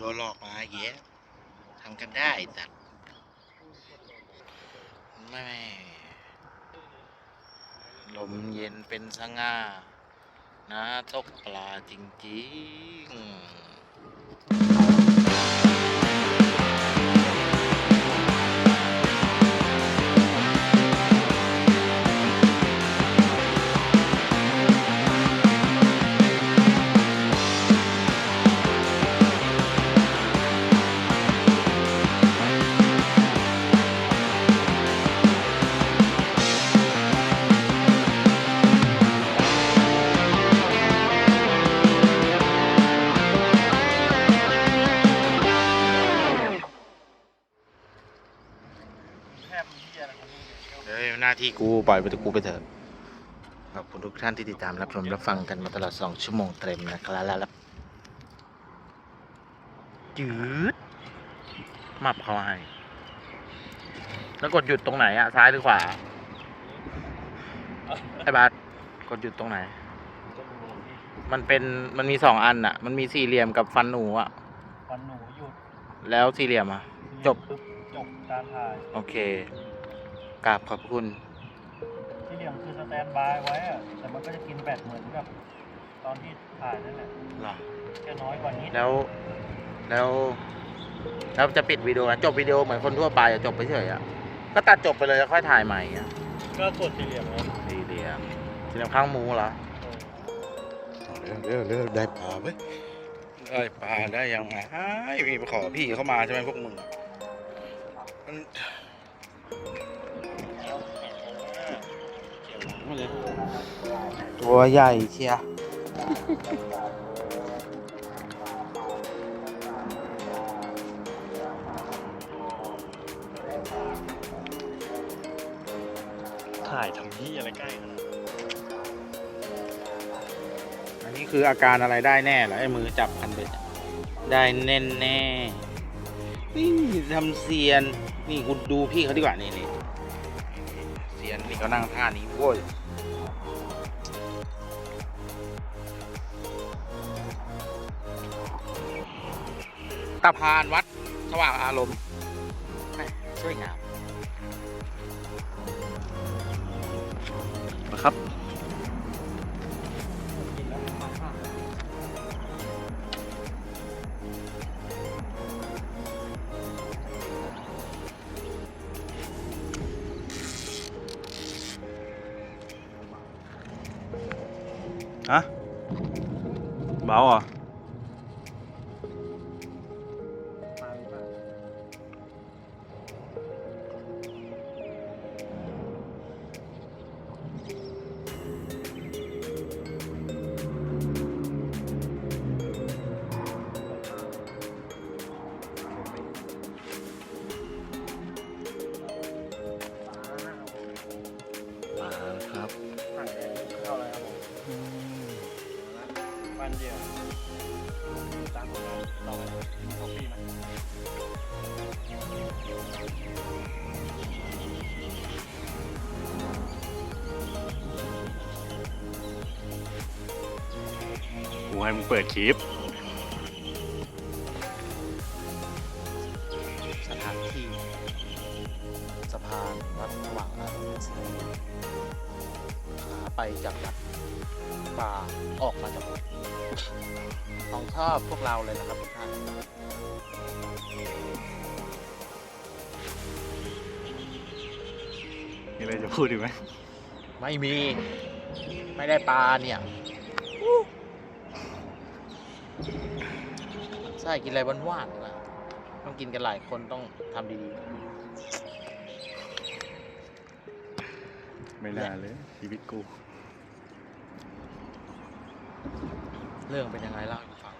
โดนหลอกมาเย้ทำกันได้สัตว์แม่ลมเย็นเป็นสง่านะตกปลาจริงๆ ที่กูปล่อยไปกูไปเถอะขอบคุณทุกท่านที่ติดตามรับชมรับฟังกันมาตลอดสองชั่วโมงเต็มนะครับแล้วจืดมับเขาให้แล้วกดหยุดตรงไหนอะซ้ายหรือขวาไอ้บาสกดหยุดตรงไหน มันเป็นมันมีสองอันอะมันมีสี่เหลี่ยมกับฟันหนูอะวันหนูหยุดแล้วสี่เหลี่ยมอะจบปุ๊บจบการถ่ายโอเคกราบขอบคุณที่เหลี่ ยมคือสแตนบายไว้อะแต่มันก็จะกินแบตเหมือนกับตอนที่ถ่ายนั่นแหละเหรอแค่น้อยกว่านี้แล้ว แล้ว แล้วจะปิดวิดีโอนะจบวิดีโอเหมือนคนทั่วไปอะจบไปเฉยอะก็ตัดจบไปเลยแล้วค่อยถ่ายใหม่อะก็กดสี่เหลี่ยมเลยสี่เหลี่ยมสี่เหลี่ยมข้างหมูเหรอเออเร็วเร็วเร็วได้ปลาไหมได้ปลาได้ยังไงมีไปขอพี่เข้ามาใช่ไหมพวกมึงอะมัน ตัวใหญ่เชียถ่ายทำที่อะไรใกล้ขนาดนั้นอันนี้คืออาการอะไรได้แน่เหรอไอ้มือจับคันเบ็ดอะได้แน่แน่ๆนี่ทำเซียน นี่คุณดูพี่เขาดีกว่านี่นี่เซียนนี่เขานั่งท่านี้โว้ย ตะพานวัดสว่างอารมณ์แม่สวยงามนะครับกินแมาครับถ่ายได้เข้าเลยครับผมบ้านเดียวตามผมต่อไปมีคอฟฟี่ไหมกูให้มึงเปิดคลิป สถานที่สะพานวัดสว่างอารมณ์ขา ไปจากวัดป่าออกมาจากวัดของชอบพวกเราเลยนะครับทุกท่านมีอะไรจะพูดอีกไหมไม่มี ไม่ได้ปลาเนี่ยใช่กินอะไรหวานๆนะต้องกินกันหลายคนต้องทำดีไม่น่าเลย ชีวิตกู ๆ เรื่องเป็นยังไงเล่าให้ฟัง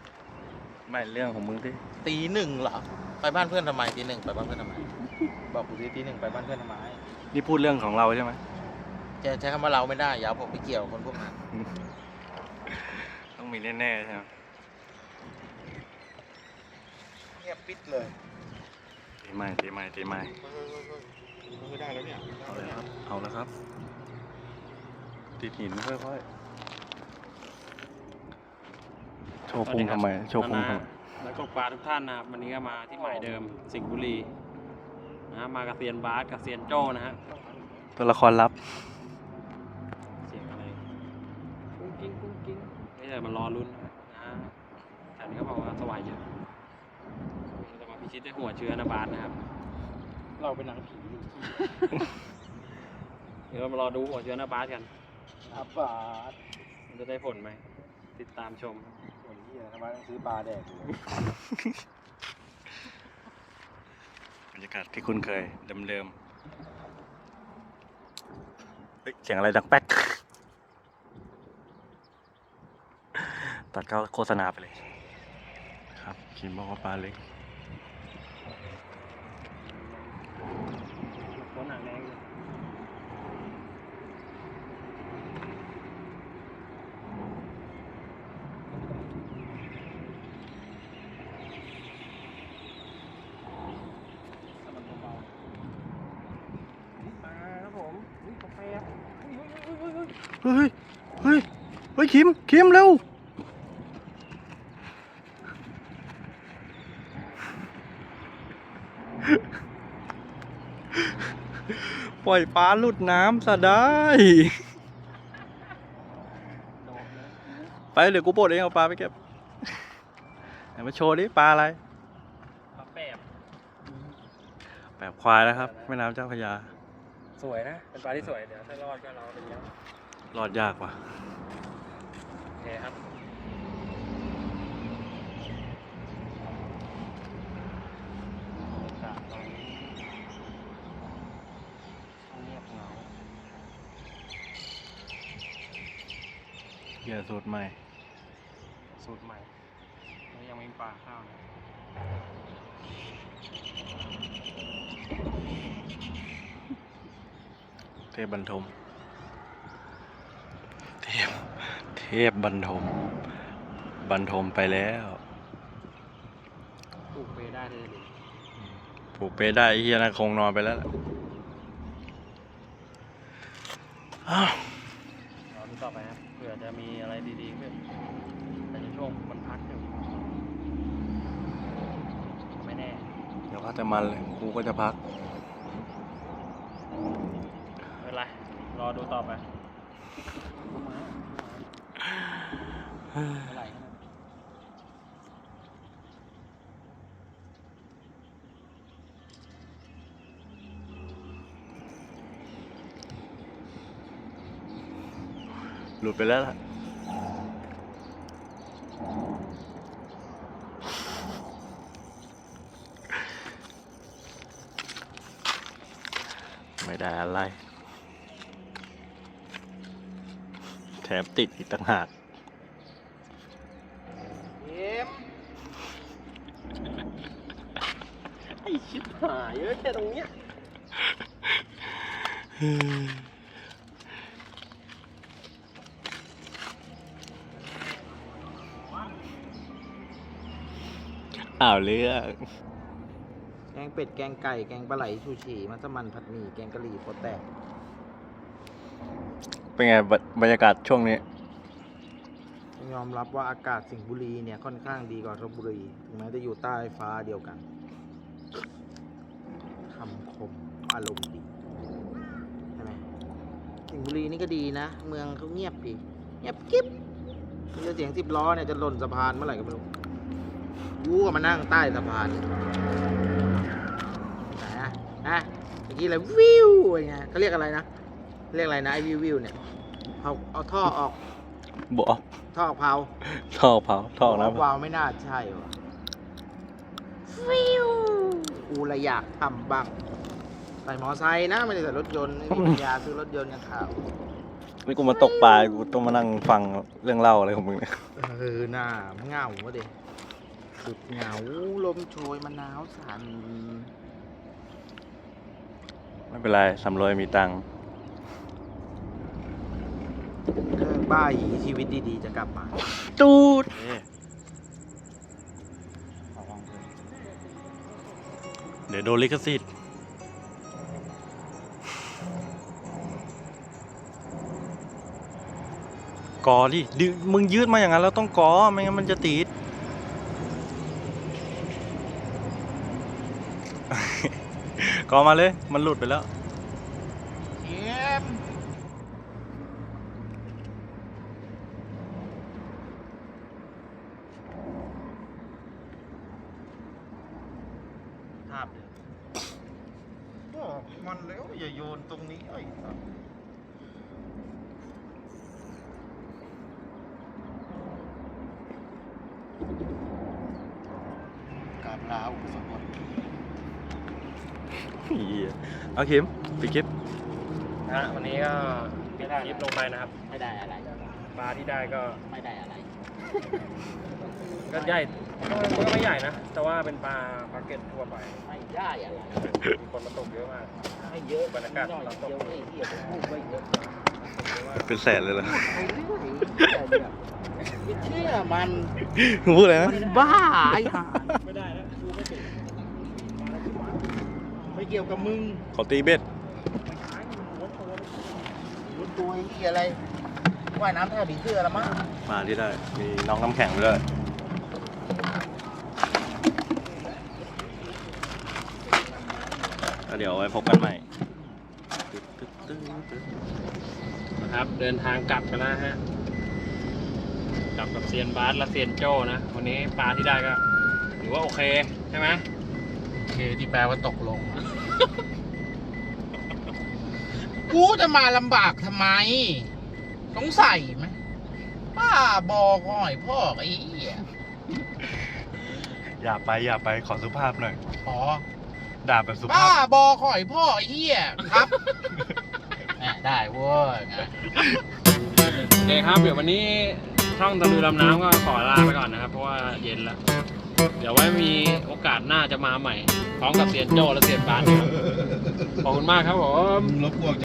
ไม่เรื่องของมึงที่ตีหนึ่งเหรอ ไปบ้านเพื่อนทำไมตีหนึ่งไปบ้านเพื่อนทำไม บอกกูสิตีหนึ่งไปบ้านเพื่อนทำไมนี่พูดเรื่องของเราใช่ไหมจะใช้คำว่าเราไม่ได้อย่าเอาผมไปเกี่ยวคนพวกนั้น ต้องมีแน่ๆใช่ไหมเงียบปิดเลยตีไม้ตีไม้ตีไม้ไม่ได้แล้วเนี่ยเอาเลยครับ เอาแล้วครับ ติดหินค่อยๆ โชว์พุงทำไม โชว์พุงทำไมแล้วก็ปลาทุกท่านนะครับวันนี้ก็มาที่หมายเดิมสิงห์บุรีนะฮะมากับเซียนบาสกับเซียนโจ้นะฮะตัวละครลับเสียงอะไรกุ้งกิ้งกุ้งกิ้งไม่ใช่มารอลุ้นนะฮะแต่นี้เขาบอกว่าสวายเยอะเราจะมาพิชิตด้วยหัวเชื้อนะบาสนะครับ เราเป็นหนังผีเดี๋ยวเรามารอดูหัวเชื้อนะบาสกันอาบาดมันจะได้ผลไหมติดตามชม คนที่ทำไมต้องซื้อปลาแดกบรรยากาศที่คุ้นเคยเดิมๆเฮ้ยเสียงอะไรดังแป๊ก ตัดเข้าโฆษณาไปเลย ครับคิมบอกว่าปลาเล็ก หัวหนังแดงเลยถ้ามันเบาๆปลาครับผมอุ๊ยกาแฟอุ๊ยอุ๊ยอุ๊ยอุ๊ย เฮ้ยเฮ้ยเฮ้ยคิมคิมเร็วปล่อยปลาหลุดน้ำซะได้โดดเลยไปเดี๋ยวกูปลดเองเอาปลาไปเก็บไหนมาโชว์ดิปลาอะไรปลาแปบแบบควายนะครับแม่น้ำเจ้าพระยา สวยนะ เป็นปลาที่สวย เดี๋ยวถ้ารอดก็เราไปเลี้ยง รอดยากว่ะโอเคครับอากาศตอนนี้เงียบเหงาเหยื่อสูตรใหม่ สูตรใหม่แล้วยังไม่มีปลาข้าวนะเทพบรรทม เทพ เท พบรรทม บรรทมไปแล้วปลูกเปได้เลยดิผูกเปได้ไอ้เฮียนะคงนอนไปแล้วล่ะอ้าวรอดูต่อไปครับเผื่อจะมีอะไรดีๆขึ้นแต่ในช่วงมันพักอยู่ไม่แน่ เดี๋ยวพักแต่มันเลยกูก็จะพักไม่เป็นไรรอดูต่อไป ไม่ไหลขนาดนั้นหลุดไปแล้วล่ะไม่ได้อะไร แถมติดอีกต่างหาก เอ็ม ไอ้ชิบหายเอ้ยแค่ตรงเนี้ย อ้าวเรื่องแกงเป็ด แกงไก่ แกงปลาไหลชูชีมัสมั่นผัดหมี่ แกงกะหรี่โปแตก เป็นไงบรบรรยากาศช่วงนี้ต้องยอมรับว่าอากาศสิงห์บุรีเนี่ยค่อนข้างดีกว่าลบบุรีถึงแม้จะอยู่ใต้ฟ้าเดียวกันคำคม อารมณ์ดีใช่ไหมสิงห์บุรีนี่ก็ดีนะ เมืองเขาเงียบดี เงียบกิ๊บมีแต่เสียงสิบล้อเนี่ยจะหล่นสะพานเมื่อไหร่ก็ไม่รู้กูก็มานั่งใต้สะพานนี่ไหนอะอะเมื่อกี้อะไรวิวอะไรเงี้ยเขาเรียกอะไรนะ เรียกอะไรนะไอ้วิววิวเนี่ยเอาเอาท่อออกบอกท่อออกเผาท่อเผาท่อนะวาวไม่น่าใช่วะฟิวกูเลยอยากทำบ้างใส่มอไซค์นะไม่ได้ใส่รถยนต์ไม่มีปัญญาซื้อรถยนต์กันข่าวนี่กูมาตกปลา กูต้องมานั่งฟังเรื่องเล่าอะไรของมึงเนี่ย เออหน้าเหงาวะเด็สุดเหงาลมโชยมะนาวสั่นไม่เป็นไรสำรวยมีตังค์เลิกบ้าหยีชีวิตดีๆจะกลับมาตูดเดี๋ยวโดนลิขสิทธิ์ กอดิดิมึงยืดมาอย่างนั้นแล้วต้องกอไม่งั้นมันจะติดกอมาเลย มันหลุดไปแล้วภาพเลยโมันแล้วอย่าโยนตรงนี้ไอ้สัส เอาเข็มไปคลิปนะฮะวันนี้ก็ปิดคลิปลงไปนะครับ ไม่ได้อะไร ปลาที่ได้ก็ไม่ได้อะไร ก็ใหญ่มันก็ไม่ใหญ่นะ แต่ว่าเป็นปลาปลาเก็ตทั่วไป ไม่ได้อะไร มีคนมาตกเยอะมาก ไม่เยอะบรรยากาศน้อยเราตก เดียวไอ้เหี้ยผมพูดไม่เยอะเยอะมากเป็นแสนเลยเหรอไอ้เรื่องไอ้เหี้ยเนี่ยไม่เชื่อมัน มึงพูดอะไรนะ มันบ้าไอ้ห่า ไม่ได้แล้วดูไม่ติด ไม่เกี่ยวกับมึงขอตีเบ็ดรู้ตัวไอ้เหี้ยอะไรว่ายน้ำท่าผีเสื้อละมั้งมาที่ได้ มีน้องน้ำแข็งด้วยแล้วเดี๋ยวไว้พบกันใหม่นะครับ เดินทางกลับกันนะฮะ กลับกับเซียนบาสและเซียนโจ้นะ วันนี้ปลาที่ได้ก็ถือว่าโอเค ใช่ไหมโอ เคที่แปลว่าตกลง กูจะมาลำบากทำไมสงสัยไหมป้าบอกหน่อยพ่อไอ้เหี้ยอย่าไปอย่าไปขอสุภาพหน่อย อ๋อ ด่าแบบสุป้าภาพ บอข่อยพ่อไอ้เหี้ยครับแหม่ได้เว้ยไง โอเคครับ เดี๋ยววันนี้ช่องตะลุยลำน้ำก็ขอลาไปก่อนนะครับ เพราะว่าเย็นแล้ว เดี๋ยวไว้มีโอกาสหน้าจะมาใหม่ พร้อมกับเซียนโจและเซียนบานะครับขอบคุณมากครับผม รบกวน